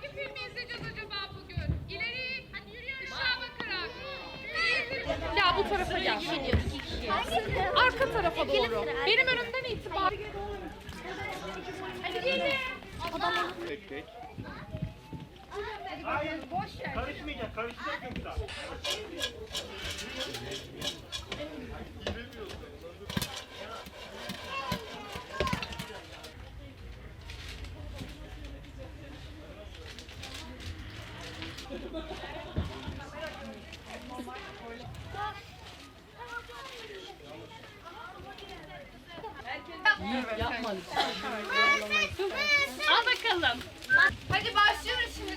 Hangi filmi izleyeceğiz acaba bugün? İleri. Hadi yürüyelim. Işığa bakarak. Ya bu tarafa gel. Arka tarafa doğru. Benim önümden itibaren. Hadi gelin. Tek tek. Karışmayacak, karışacak yoksa. Al bakalım. Hadi başlıyoruz şimdi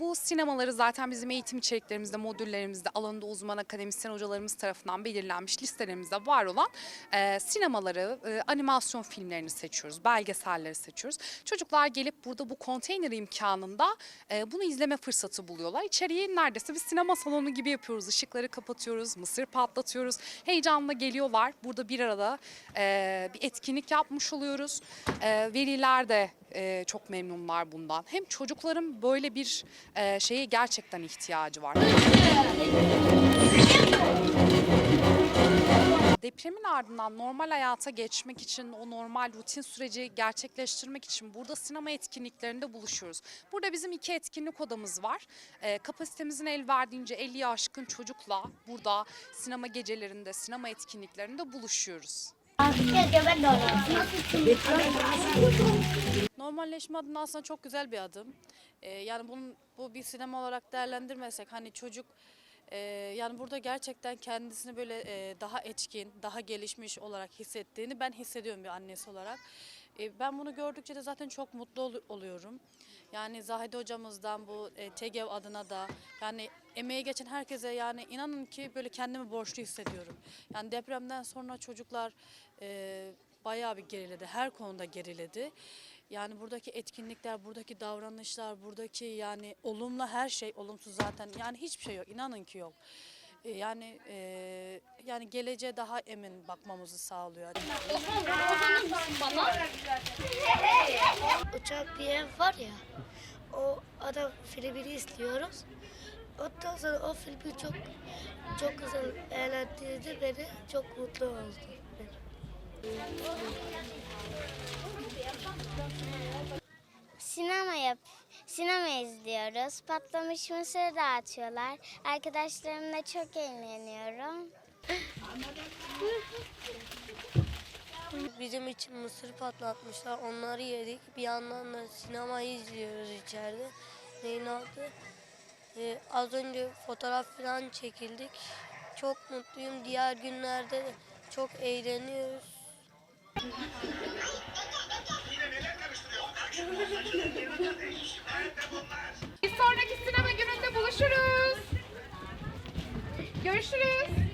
Bu sinemaları zaten bizim eğitim içeriklerimizde, modüllerimizde, alanında uzman akademisyen hocalarımız tarafından belirlenmiş listelerimizde var olan e, sinemaları, e, animasyon filmlerini seçiyoruz, belgeselleri seçiyoruz. Çocuklar gelip burada bu konteyner imkanında e, bunu izleme fırsatı buluyorlar. İçeriği neredeyse bir sinema salonu gibi yapıyoruz. Işıkları kapatıyoruz, mısır patlatıyoruz. Heyecanla geliyorlar. Burada bir arada e, bir etkinlik yapmış oluyoruz. E, veliler de e, çok memnunlar bundan. Hem çocukların böyle bir e, şeye gerçekten ihtiyacı var. Depremin ardından normal hayata geçmek için, o normal rutin süreci gerçekleştirmek için burada sinema etkinliklerinde buluşuyoruz. Burada bizim iki etkinlik odamız var. E, kapasitemizin el verdiğince 50'yi aşkın çocukla burada sinema gecelerinde, sinema etkinliklerinde buluşuyoruz. Normalleşme adına aslında çok güzel bir adım. Ee, yani bunun bu bir sinema olarak değerlendirmesek hani çocuk e, yani burada gerçekten kendisini böyle e, daha etkin, daha gelişmiş olarak hissettiğini ben hissediyorum bir annesi olarak. E, ben bunu gördükçe de zaten çok mutlu ol- oluyorum. Yani Zahide hocamızdan bu e, TEGEV adına da yani emeği geçen herkese yani inanın ki böyle kendimi borçlu hissediyorum. Yani depremden sonra çocuklar e, bayağı bir geriledi. Her konuda geriledi. Yani buradaki etkinlikler, buradaki davranışlar, buradaki yani olumlu her şey, olumsuz zaten yani hiçbir şey yok. İnanın ki yok. E, Yani e, yani geleceğe daha emin bakmamızı sağlıyor. Uçak bir ev var ya. O adam filmini izliyoruz. Ondan sonra o filmi çok çok güzel eğlendirdi beni. Çok mutlu oldum. Sinema yap, sinema izliyoruz. Patlamış mısır dağıtıyorlar. Arkadaşlarımla çok eğleniyorum. Bizim için mısır patlatmışlar. Onları yedik. Bir yandan da sinemayı izliyoruz içeride. Neyin adı? Ee, az önce fotoğraf falan çekildik. Çok mutluyum. Diğer günlerde de çok eğleniyoruz. Bir sonraki sinema gününde buluşuruz. Görüşürüz.